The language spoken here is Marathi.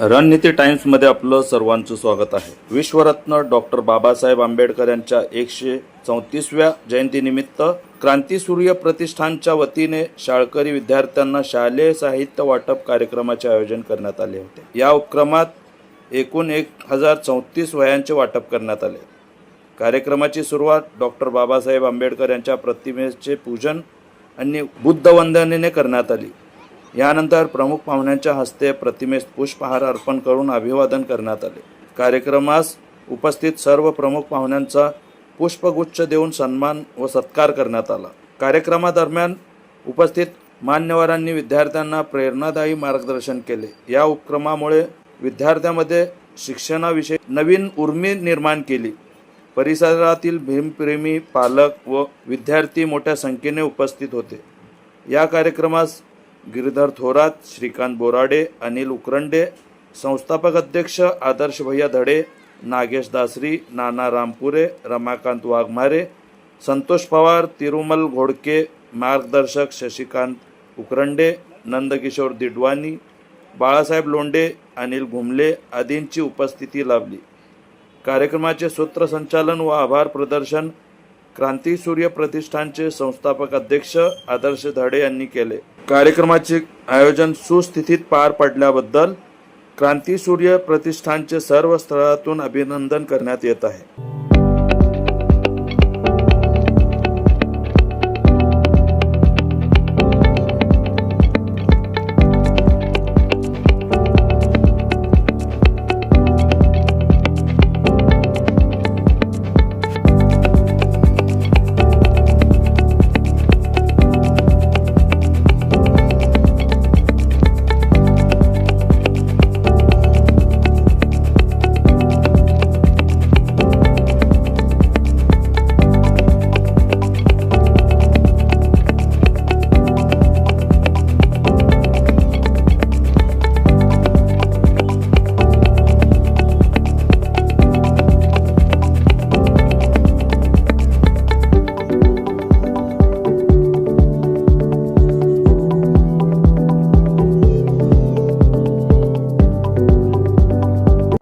रणनीती टाइम्समध्ये आपलं सर्वांचं स्वागत आहे. विश्वरत्न डॉक्टर बाबासाहेब आंबेडकर यांच्या एकशे चौतीसव्या जयंतीनिमित्त क्रांतीसूर्य प्रतिष्ठानच्या वतीने शाळकरी विद्यार्थ्यांना शालेय साहित्य वाटप कार्यक्रमाचे आयोजन करण्यात आले होते. या उपक्रमात एकूण एक हजार चौतीस वयांचे वाटप करण्यात आले. कार्यक्रमाची सुरुवात डॉक्टर बाबासाहेब आंबेडकर यांच्या प्रतिमेचे पूजन आणि बुद्धवंदनेने करण्यात आली. यानंतर प्रमुख पाहुण्यांच्या हस्ते प्रतिमेस पुष्पहार अर्पण करून अभिवादन करण्यात आले. कार्यक्रमास उपस्थित सर्व प्रमुख पाहुण्यांचा पुष्पगुच्छ देऊन सन्मान व सत्कार करण्यात आला. कार्यक्रमादरम्यान उपस्थित मान्यवरांनी विद्यार्थ्यांना प्रेरणादायी मार्गदर्शन केले. या उपक्रमामुळे विद्यार्थ्यांमध्ये शिक्षणाविषयी नवीन उर्मी निर्माण केली. परिसरातील भीमप्रेमी पालक व विद्यार्थी मोठ्या संख्येने उपस्थित होते. या कार्यक्रमास गिरीधर थोरात श्रीकांत बोराडे अनिल उकरंडे संस्थापक अध्यक्ष आदर्श भैया धडे नागेश दासरी नाना रामपुरे रमाकांत वाघमारे संतोष पवार तिरुमल घोडके मार्गदर्शक शशिकांत उकरंडे नंदकिशोर दिडवानी बाळासाहेब लोंडे अनिल घुमले आदींची उपस्थिती लाभली. कार्यक्रमाचे सूत्रसंचालन व आभार प्रदर्शन क्रांती सूर्य प्रतिष्ठानचे संस्थापक अध्यक्ष आदर्श धडे यांनी केले. कार्यक्रमाचे आयोजन सुस्थितीत पार पडल्याबद्दल क्रांती सूर्य प्रतिष्ठानचे सर्व स्थळातून अभिनंदन करण्यात येत आहे.